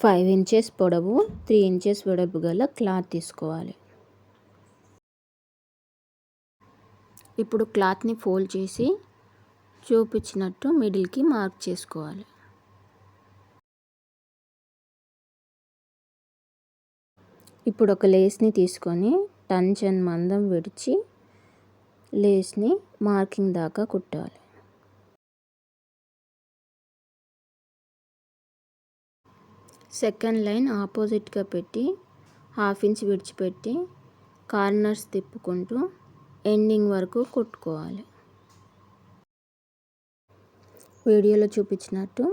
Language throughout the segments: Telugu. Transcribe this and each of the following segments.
ఫైవ్ ఇంచెస్ పొడవు త్రీ ఇంచెస్ వెడల్పు గల క్లాత్ తీసుకోవాలి. ఇప్పుడు క్లాత్ని ఫోల్డ్ చేసి చూపించినట్టు మిడిల్కి మార్క్ చేసుకోవాలి. ఇప్పుడు ఒక లేస్ని తీసుకొని టంచన్ మందం విడిచి లేస్ని మార్కింగ్ దాకా కుట్టాలి. సెకండ్ లైన్ ఆపోజిట్గా పెట్టి హాఫ్ ఇంచ్ విడిచిపెట్టి కార్నర్స్ తిప్పుకుంటూ ఎండింగ్ వరకు కుట్టుకోవాలి. వీడియోలో చూపించినట్టు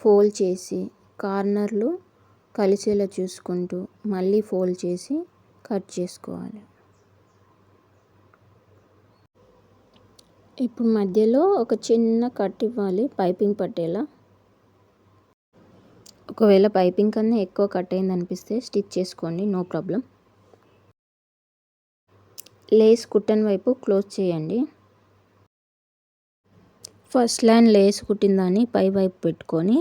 ఫోల్డ్ చేసి కార్నర్లు కలిసేలా చూసుకుంటూ మళ్ళీ ఫోల్డ్ చేసి కట్ చేసుకోవాలి. ఇప్పుడు మధ్యలో ఒక చిన్న కట్ ఇవ్వాలి పైపింగ్ పట్టేలా. ఒకవేళ పైపింగ్ కన్నా ఎక్కువ కట్ అయింది అనిపిస్తే స్టిచ్ చేసుకోండి నో ప్రాబ్లం. లేస్ కుట్టని వైపు క్లోజ్ చేయండి. ఫస్ట్ లైన్ లేస్ కుట్టిందని పై వైపు పెట్టుకొని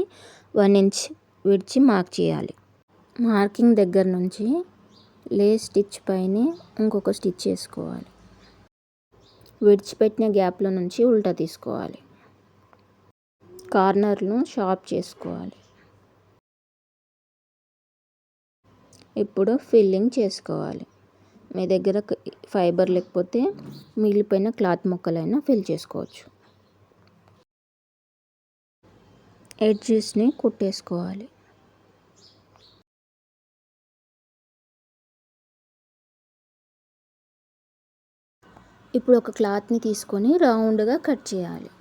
వన్ ఇంచ్ విడిచి మార్క్ చేయాలి. మార్కింగ్ దగ్గర నుంచి లేస్ స్టిచ్ పైన ఇంకొక స్టిచ్ చేసుకోవాలి. విడిచిపెట్టిన గ్యాప్లో నుంచి ఉల్టా తీసుకోవాలి. కార్నర్ను షార్ప్ చేసుకోవాలి. ఇప్పుడు ఫిల్లింగ్ చేసుకోవాలి. మీ దగ్గర ఫైబర్ లేకపోతే మిగిలిపోయిన క్లాత్ ముక్కలైనా ఫిల్ చేసుకోవచ్చు. ఎడ్జెస్ని కుట్టేసుకోవాలి. ఇప్పుడు ఒక క్లాత్ని తీసుకొని రౌండ్గా కట్ చేయాలి.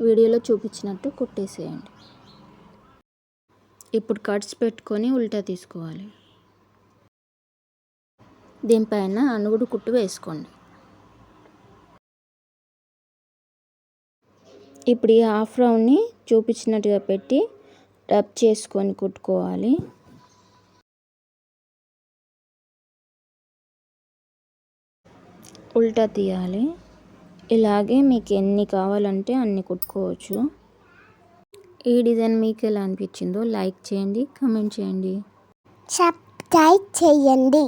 వీడియోలో చూపించినట్టు కుట్టేసేయండి. ఇప్పుడు కట్స్ పెట్టుకొని ఉల్టా తీసుకోవాలి. దీనిపైన అనుగుడు కుట్టు వేసుకోండి. ఇప్పుడు ఈ హాఫ్ రౌండ్ని చూపించినట్టుగా పెట్టి రబ్ చేసుకొని కుట్టుకోవాలి. ఉల్టా తీయాలి. ఇలాగే మీకు ఎన్ని కావాలంటే అన్ని కుట్టుకోవచ్చు. ఈ డిజైన్ మీకు ఎలా అనిపించిందో లైక్ చేయండి కమెంట్ చేయండి. సబ్స్క్రైబ్ చేయండి.